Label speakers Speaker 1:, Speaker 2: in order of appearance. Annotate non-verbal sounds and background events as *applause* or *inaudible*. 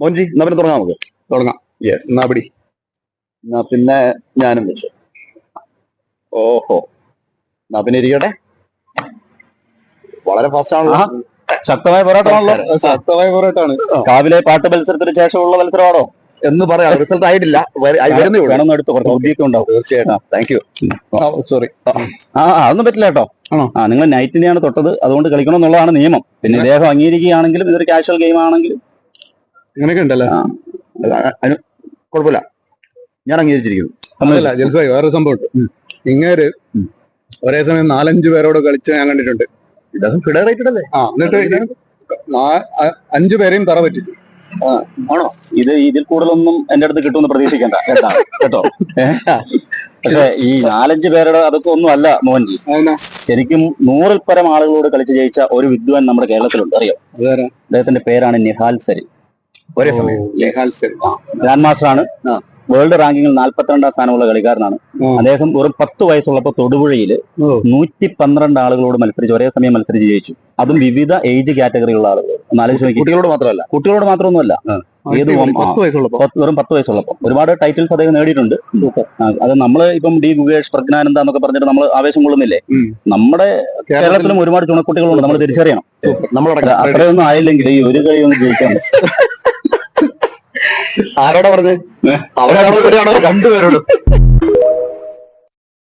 Speaker 1: മോൻജി എന്നാ പിന്നെ തുടങ്ങാം നമുക്ക്.
Speaker 2: തുടങ്ങാം.
Speaker 1: യെസ്
Speaker 2: എന്നാ പിടി.
Speaker 1: എന്നാ പിന്നെ ഞാനും വെച്ചു ഓഹോ. എന്നാ പിന്നെ ഇരിക്കട്ടെ. വളരെ ഫാസ്റ്റ് ആണല്ലോ.
Speaker 3: ശക്തമായ പോരാട്ടമാണല്ലോ.
Speaker 2: ശക്തമായ. പോരാട്ടാണ്
Speaker 3: രാവിലെ പാട്ട് മത്സരത്തിന് ശേഷമുള്ള മത്സരമാണോ?
Speaker 1: എന്ന് പറയാം. റിസൾട്ട് ആയിട്ടില്ല. വര- ആയി വരുന്നേ ഉള്ളൂ.
Speaker 3: വേണമെന്ന് എടുത്ത് കുറച്ച് ബുദ്ധിയൊക്കെ ഉണ്ടാവും.
Speaker 1: തീർച്ചയായിട്ടും. താങ്ക് യു
Speaker 2: സോറി
Speaker 3: ആ. അതൊന്നും പറ്റില്ല കേട്ടോ.
Speaker 2: ആണോ?
Speaker 3: ആ നിങ്ങൾ നൈറ്റിനെയാണ് തൊട്ടത്. അതുകൊണ്ട് കളിക്കണം എന്നുള്ളതാണ് നിയമം. പിന്നെ ഇദ്ദേഹം അംഗീകരിക്കുകയാണെങ്കിലും ഇതൊരു കാഷ്വൽ ഗെയിം ആണെങ്കിലും
Speaker 2: ഇങ്ങനെയൊക്കെ ഉണ്ടല്ലോ?
Speaker 1: കുഴപ്പമില്ല. ഞാൻ അംഗീകരിച്ചിരിക്കുന്നു.
Speaker 2: അതല്ല ജൽസായി വേറൊരു സംഭവം ഉണ്ട്. ഇങ്ങേര് ഒരേ സമയം നാലഞ്ച് പേരോട് കളിച്ച് ഞാൻ കണ്ടിട്ടുണ്ട്.
Speaker 1: ഇതൊക്കെ ഫെഡറേറ്റഡ് അല്ലേ
Speaker 2: ആ എന്നിട്ട് അഞ്ചു പേരെയും തറ പറ്റിച്ചു.
Speaker 3: ഇത് ഇതിൽ കൂടുതലൊന്നും എന്റെ അടുത്ത് കിട്ടുമെന്ന് പ്രതീക്ഷിക്കണ്ട. കേട്ടോ? കേട്ടോ? പക്ഷെ ഈ നാലഞ്ച് പേരുടെ അതൊക്കെ ഒന്നും അല്ല മോഹൻജി. ശരിക്കും നൂറിൽ പരം ആളുകളോട് കളിച്ച് ജയിച്ച ഒരു വിദ്വാൻ നമ്മുടെ കേരളത്തിലുണ്ട്. അറിയോ? അദ്ദേഹത്തിന്റെ പേരാണ് നിഹാൽ സരി
Speaker 1: ഒരേ സമയം.
Speaker 3: ഗ്രാൻഡ് മാസ്റ്റർ ആണ്
Speaker 1: ആ.
Speaker 3: വേൾഡ് റാങ്കിങ്ങിൽ നാൽപ്പത്തിരണ്ടാം സ്ഥാനമുള്ള കളിക്കാരനാണ്. അദ്ദേഹം വെറും പത്ത് വയസ്സുള്ളപ്പോൾ തൊടുപുഴയിൽ. നൂറ്റി പന്ത്രണ്ട് ആളുകളോട് മത്സരിച്ച് ഒരേ സമയം മത്സരിച്ച് ജയിച്ചു. അതും വിവിധ ഏജ് കാറ്റഗറിയുള്ള ആളുകൾ
Speaker 1: കുട്ടികളോട് മാത്രമല്ല.
Speaker 3: കുട്ടികളോട് മാത്രമൊന്നുമല്ല. ഏത്
Speaker 2: അടിപൊളി. പത്ത് വയസ്സുള്ളപ്പോ
Speaker 3: വെറും പത്ത് വയസ്സുള്ളപ്പോൾ. ഒരുപാട് ടൈറ്റിൽസ് അദ്ദേഹം നേടിയിട്ടുണ്ട്. അത് നമ്മൾ ഇപ്പം ഡി ഗുഗേഷ് പ്രജ്ഞാനന്ദ എന്നൊക്കെ പറഞ്ഞിട്ട് നമ്മൾ ആവേശം കൊള്ളുന്നില്ലേ? നമ്മുടെ കേരളത്തിലും ഒരുപാട് ചുണക്കുട്ടികളുണ്ട്. നമ്മൾ തിരിച്ചറിയണം. അത്രയൊന്നും ആയില്ലെങ്കിൽ ഈ ഒരു കളി ഒന്ന് ജയിക്കാൻ *laughs*
Speaker 1: ആരോടാ പറഞ്ഞത് അവരാണോ? ഇവരാണോ? രണ്ടുപേരോട്.